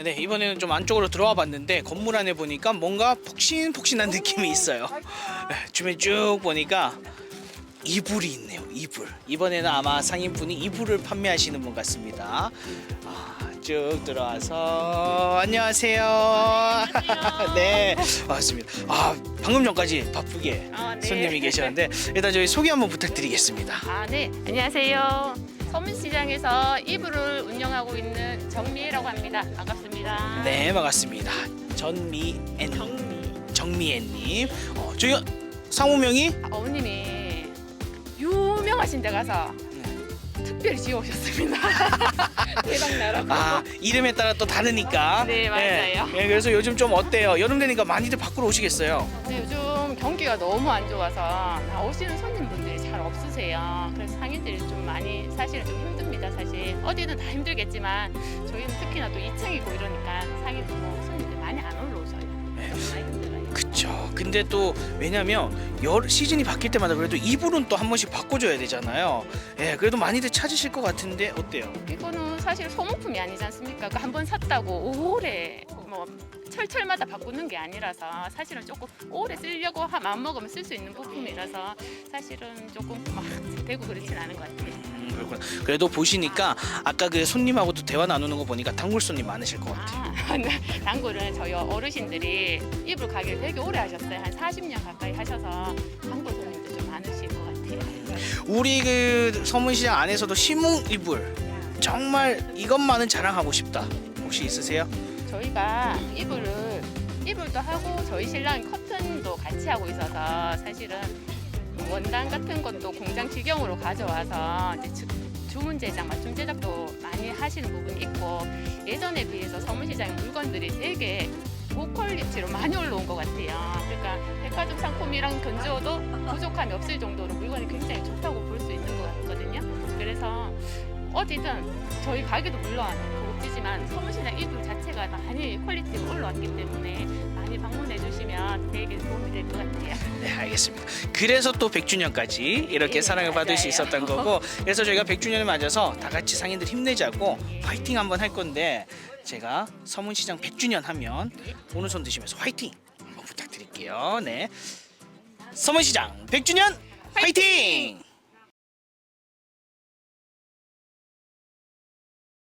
네 이번에는 좀 안쪽으로 들어와 봤는데 건물 안에 보니까 뭔가 폭신폭신한 느낌이 있어요. 네, 주변 쭉 보니까 이불이 있네요. 이불. 이번에는 아마 상인분이 이불을 판매하시는 분 같습니다. 아, 쭉 들어와서 안녕하세요. 네 반갑습니다. 아 방금 전까지 바쁘게 아, 네. 손님이 계셨는데 일단 저희 소개 한번 부탁드리겠습니다. 아, 네. 안녕하세요. 서문시장에서 이불을 운영하고 있는 정미애라고 합니다. 반갑습니다. 네 반갑습니다. 전미엔 정미. 정미애님. 어, 저희 상호명이 아, 어머님이 유명하신 데 가서 특별히 지어오셨습니다. 대박 나라고. 아 이름에 따라 또 다르니까. 네, 맞아요. 네, 그래서 요즘 좀 어때요? 여름 되니까 많이들 밖으로 오시겠어요. 네, 요즘 경기가 너무 안 좋아서 나오시는 손님분들이 잘 없으세요. 그래서 상인들이 좀 많이 사실 좀 힘듭니다. 사실 어디든 다 힘들겠지만 저희는 특히나 또 2층이고 이러니까 상인들 뭐 손님들 많이 안 올라오셔요. 많이 힘들어요. 그쵸. 근데 또 왜냐면 여 시즌이 바뀔 때마다 그래도 이불은 또 한 번씩 바꿔줘야 되잖아요. 예, 그래도 많이들 찾으실 것 같은데 어때요? 이거는 사실 소모품이 아니지 않습니까? 그 한 번 샀다고 오래 뭐 철철마다 바꾸는 게 아니라서 사실은 조금 오래 쓰려고 하- 마음 먹으면 쓸 수 있는 부품이라서 사실은 조금 막 되고 그렇진 않은 것 같아요. 음, 그렇구나. 그래도 보시니까 아까 그 손님하고도 대화 나누는 거 보니까 단골 손님 많으실 것 같아요. 아, 네. 단골은 저희 어르신들이 이불 가게를 되게 오래 하셨어요. 한 40년 가까이 하셔서 단골 손님들 좀 많으실 것 같아요. 우리 그 서문시장 안에서도 시몽 이불 정말 이것만은 자랑하고 싶다. 혹시 있으세요? 저희가 이불을 이불도 하고 저희 신랑이 커튼도 같이 하고 있어서 사실은 원단 같은 것도 공장 직영으로 가져와서 이제 주, 주문 제작, 맞춤 제작도 많이 하시는 부분이 있고 예전에 비해서 서문시장 물건들이 되게 고퀄리티로 많이 올라온 것 같아요. 그러니까 백화점 상품이랑 견주어도 부족함이 없을 정도로 물건이 굉장히 좋다고 볼 수 있는 것 같거든요. 그래서 어디든 저희 가게도 물론 고급지지만 서문시장 이불 자체가 많이 퀄리티가 올라왔기 때문에 많이 방문해 주시면 되게 도움이 될 것 같아요. 네, 알겠습니다. 그래서 또 100주년까지 이렇게 네, 사랑을 받을 수 맞아요. 있었던 거고, 그래서 저희가 100주년을 맞아서 다 같이 상인들 힘내자고 화이팅 한번 할 건데, 제가 서문시장 100주년 하면 오른손 드시면서 화이팅 한번 부탁드릴게요. 네, 서문시장 100주년 화이팅!